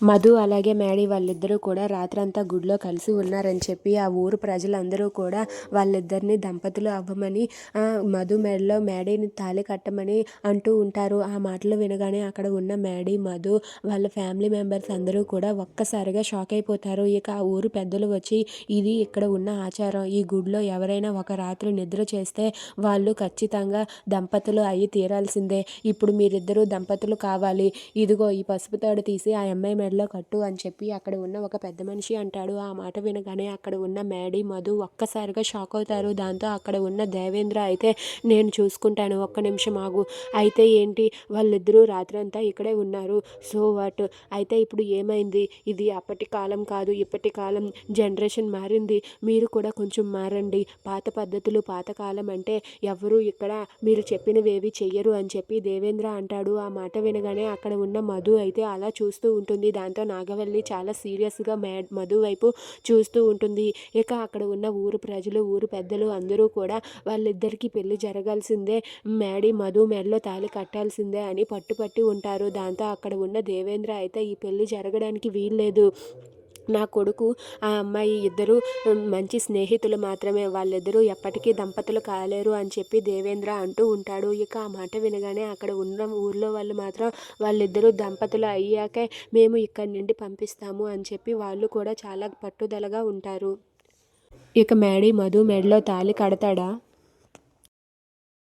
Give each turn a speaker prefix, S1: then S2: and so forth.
S1: మధు అలాగే మేడీ వాళ్ళిద్దరూ కూడా రాత్రంతా గుడిలో కలిసి ఉన్నారని చెప్పి ఆ ఊరు ప్రజలందరూ కూడా వాళ్ళిద్దరిని దంపతులు అవ్వమని మధు మెడలో మేడీని తాళి కట్టమని అంటూ ఉంటారు. ఆ మాటలు వినగానే అక్కడ ఉన్న మేడీ మధు వాళ్ళ ఫ్యామిలీ మెంబర్స్ అందరూ కూడా ఒక్కసారిగా షాక్ అయిపోతారు. ఇక ఆ ఊరు పెద్దలు వచ్చి ఇది ఇక్కడ ఉన్న ఆచారం. ఈ గుడిలో ఎవరైనా ఒక రాత్రి నిద్ర చేస్తే వాళ్ళు ఖచ్చితంగా దంపతులు అయ్యి తీరాల్సిందే. ఇప్పుడు మీరిద్దరూ దంపతులు కావాలి. ఇదిగో ఈ పసుపు తాడు తీసి ఆ అమ్మాయి మెడలో కట్టు అని చెప్పి అక్కడ ఉన్న ఒక పెద్ద మనిషి అంటాడు. ఆ మాట వినగానే అక్కడ ఉన్న మేడీ మధు ఒక్కసారిగా షాక్ అవుతారు. దాంతో అక్కడ ఉన్న దేవేంద్ర అయితే నేను చూసుకుంటాను ఒక్క నిమిషం ఆగు. అయితే ఏంటి? వాళ్ళిద్దరూ రాత్రంతా ఇక్కడే ఉన్నారు. So what? అయితే ఇప్పుడు ఏమైంది? ఇది అప్పటి కాలం కాదు ఇప్పటి కాలం జనరేషన్ మారింది. మీరు కూడా కొంచెం మారండి. పాత పద్ధతులు పాతకాలం అంటే ఎవరు ఇక్కడ మీరు చెప్పినవేవి చెయ్యరు అని చెప్పి దేవేంద్ర అంటాడు. ఆ మాట వినగానే అక్కడ ఉన్న మధు అయితే అలా చూస్తూ ఉంటుంది. దాంతో నాగవల్లి చాలా సీరియస్గా మే మధు వైపు చూస్తూ ఉంటుంది. ఇక అక్కడ ఉన్న ఊరు ప్రజలు ఊరు పెద్దలు అందరూ కూడా వాళ్ళిద్దరికీ పెళ్ళి జరగాల్సిందే. మేడి మధు మెడలో తాళి కట్టాల్సిందే అని పట్టుపట్టి ఉంటారు. దాంతో అక్కడ ఉన్న దేవేంద్ర అయితే ఈ పెళ్ళి జరగడానికి వీల్లేదు. నా కొడుకు ఆ అమ్మాయి ఇద్దరు మంచి స్నేహితులు మాత్రమే. వాళ్ళిద్దరూ ఎప్పటికీ దంపతులు కాలేరు అని చెప్పి దేవేంద్ర అంటూ ఉంటాడు. ఇక ఆ మాట వినగానే అక్కడ ఉన్న ఊర్లో వాళ్ళు మాత్రం వాళ్ళిద్దరూ దంపతులు అయ్యాకే మేము ఇక్కడి నుండి పంపిస్తాము అని చెప్పి వాళ్ళు కూడా చాలా పట్టుదలగా ఉంటారు. ఇక మేడీ మధు మెడలో తాళి కడతాడా?